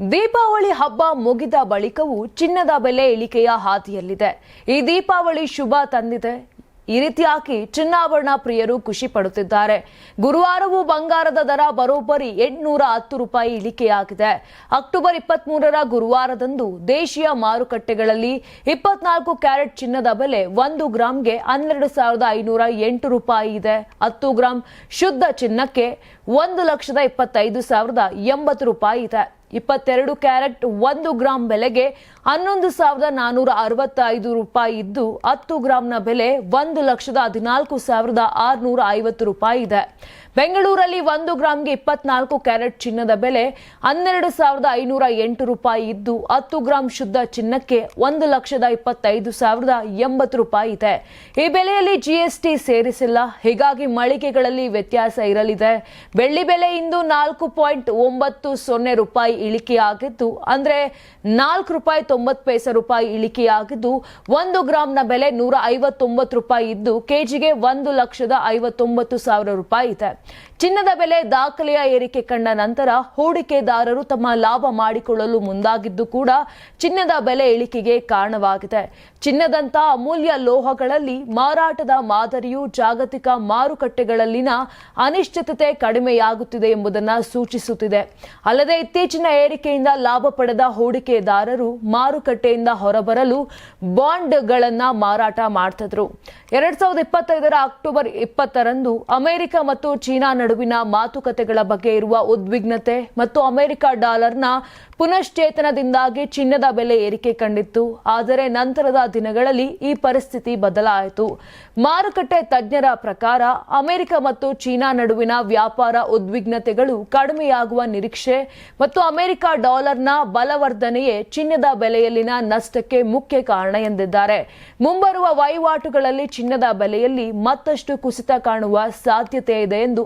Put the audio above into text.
ದೀಪಾವಳಿ ಹಬ್ಬ ಮುಗಿದ ಬಳಿಕವೂ ಚಿನ್ನದ ಬೆಲೆ ಇಳಿಕೆಯ ಹಾದಿಯಲ್ಲಿದೆ. ಈ ದೀಪಾವಳಿ ಶುಭ ತಂದಿದೆ. ಈ ರೀತಿಯಾಗಿ ಚಿನ್ನಾಭರಣ ಪ್ರಿಯರು ಖುಷಿ ಪಡುತ್ತಿದ್ದಾರೆ. ಗುರುವಾರವೂ ಬಂಗಾರದ ದರ ಬರೋಬ್ಬರಿ ಎಂಟುನೂರ ಹತ್ತು ರೂಪಾಯಿ ಇಳಿಕೆಯಾಗಿದೆ. ಅಕ್ಟೋಬರ್ ಇಪ್ಪತ್ಮೂರರ ಗುರುವಾರದಂದು ದೇಶೀಯ ಮಾರುಕಟ್ಟೆಗಳಲ್ಲಿ ಇಪ್ಪತ್ನಾಲ್ಕು ಕ್ಯಾರೆಟ್ ಚಿನ್ನದ ಬೆಲೆ ಒಂದು ಗ್ರಾಂಗೆ ಹನ್ನೆರಡು ಸಾವಿರದ ಐನೂರ ಎಂಟು ರೂಪಾಯಿ ಇದೆ. ಹತ್ತು ಗ್ರಾಂ ಶುದ್ಧ ಚಿನ್ನಕ್ಕೆ ಒಂದು ಲಕ್ಷದ ಇಪ್ಪತ್ತೈದು ಸಾವಿರದ ಎಂಬತ್ತು ರೂಪಾಯಿ ಇದೆ. ಇಪ್ಪತ್ತೆರಡು ಕ್ಯಾರೆಟ್ ಒಂದು ಗ್ರಾಂ ಬೆಲೆಗೆ ಹನ್ನೊಂದು ಸಾವಿರದ ನಾನೂರ ಅರವತ್ತೈದು ರೂಪಾಯಿ ಇದ್ದು, ಹತ್ತು ಗ್ರಾಂನ ಬೆಲೆ ಒಂದು ಲಕ್ಷದ ಹದಿನಾಲ್ಕು ಸಾವಿರದ ಆರುನೂರ ಐವತ್ತು ರೂಪಾಯಿ ಇದೆ. ಬೆಂಗಳೂರಲ್ಲಿ ಒಂದು ಗ್ರಾಂಗೆ ಇಪ್ಪತ್ನಾಲ್ಕು ಕ್ಯಾರೆಟ್ ಚಿನ್ನದ ಬೆಲೆ ಹನ್ನೆರಡು ಸಾವಿರದ ಐನೂರ ಎಂಟು ರೂಪಾಯಿ ಇದ್ದು, ಹತ್ತು ಗ್ರಾಂ ಶುದ್ಧ ಚಿನ್ನಕ್ಕೆ ಒಂದು ಲಕ್ಷದ ಇಪ್ಪತ್ತೈದು ಸಾವಿರದ ಎಂಬತ್ತು ರೂಪಾಯಿ ಇದೆ. ಈ ಬೆಲೆಯಲ್ಲಿ ಜಿಎಸ್ಟಿ ಸೇರಿಸಿಲ್ಲ. ಹೀಗಾಗಿ ಮಳಿಗೆಗಳಲ್ಲಿ ವ್ಯತ್ಯಾಸ ಇರಲಿದೆ. ಬೆಳ್ಳಿ ಬೆಲೆ ಇಂದು ನಾಲ್ಕು ಪಾಯಿಂಟ್ ಒಂಬತ್ತು ಸೊನ್ನೆ ರೂಪಾಯಿ ಇಳಿಕೆಯಾಗಿದ್ದು, ಅಂದರೆ ನಾಲ್ಕು ರೂಪಾಯಿ ತೊಂಬತ್ತು ಪೈಸೆ ರೂಪಾಯಿ ಇಳಿಕೆಯಾಗಿದ್ದು, ಒಂದು ಗ್ರಾಂನ ಬೆಲೆ ನೂರ ಐವತ್ತೊಂಬತ್ತು ರೂಪಾಯಿ ಇದ್ದು, ಕೆಜಿಗೆ ಒಂದು ಲಕ್ಷದ ಐವತ್ತೊಂಬತ್ತು ಸಾವಿರ ರೂಪಾಯಿ ಇದೆ. ಚಿನ್ನದ ಬೆಲೆ ದಾಖಲೆಯ ಏರಿಕೆ ಕಂಡ ನಂತರ ಹೂಡಿಕೆದಾರರು ತಮ್ಮ ಲಾಭ ಮಾಡಿಕೊಳ್ಳಲು ಮುಂದಾಗಿದ್ದು ಕೂಡ ಚಿನ್ನದ ಬೆಲೆ ಇಳಿಕೆಗೆ ಕಾರಣವಾಗಿದೆ. ಚಿನ್ನದಂತಹ ಅಮೂಲ್ಯ ಲೋಹಗಳಲ್ಲಿ ಮಾರಾಟದ ಮಾದರಿಯು ಜಾಗತಿಕ ಮಾರುಕಟ್ಟೆಗಳಲ್ಲಿನ ಅನಿಶ್ಚಿತತೆ ಕಡಿಮೆಯಾಗುತ್ತಿದೆ ಎಂಬುದನ್ನು ಸೂಚಿಸುತ್ತಿದೆ. ಅಲ್ಲದೆ ಇತ್ತೀಚಿನ ಏರಿಕೆಯಿಂದ ಲಾಭ ಪಡೆದ ಹೂಡಿಕೆದಾರರು ಮಾರುಕಟ್ಟೆಯಿಂದ ಹೊರಬರಲು ಬಾಂಡ್ಗಳನ್ನು ಮಾರಾಟ ಮಾಡ್ತಿದ್ರು. ಎರಡ್ ಸಾವಿರದ ಇಪ್ಪತ್ತೈದರ ಅಕ್ಟೋಬರ್ ಇಪ್ಪತ್ತರಂದು ಅಮೆರಿಕ ಮತ್ತು ಚೀನಾ ನಡುವಿನ ಮಾತುಕತೆಗಳ ಬಗ್ಗೆ ಇರುವ ಉದ್ವಿಗ್ನತೆ ಮತ್ತು ಅಮೆರಿಕ ಡಾಲರ್ನ ಪುನಶ್ಚೇತನದಿಂದಾಗಿ ಚಿನ್ನದ ಬೆಲೆ ಏರಿಕೆ ಕಂಡಿತ್ತು. ಆದರೆ ನಂತರದ ದಿನಗಳಲ್ಲಿ ಈ ಪರಿಸ್ಥಿತಿ ಬದಲಾಯಿತು. ಮಾರುಕಟ್ಟೆ ತಜ್ಞರ ಪ್ರಕಾರ ಅಮೆರಿಕ ಮತ್ತು ಚೀನಾ ನಡುವಿನ ವ್ಯಾಪಾರ ಉದ್ವಿಗ್ನತೆಗಳು ಕಡಿಮೆಯಾಗುವ ನಿರೀಕ್ಷೆ ಮತ್ತು ಅಮೆರಿಕ ಡಾಲರ್ನ ಬಲವರ್ಧನೆಯೇ ಚಿನ್ನದ ಬೆಲೆಯಲ್ಲಿನ ನಷ್ಟಕ್ಕೆ ಮುಖ್ಯ ಕಾರಣ ಎಂದಿದ್ದಾರೆ. ಮುಂಬರುವ ವಹಿವಾಟುಗಳಲ್ಲಿ ಚಿನ್ನದ ಬೆಲೆಯಲ್ಲಿ ಮತ್ತಷ್ಟು ಕುಸಿತ ಕಾಣುವ ಸಾಧ್ಯತೆ ಇದೆ ಎಂದು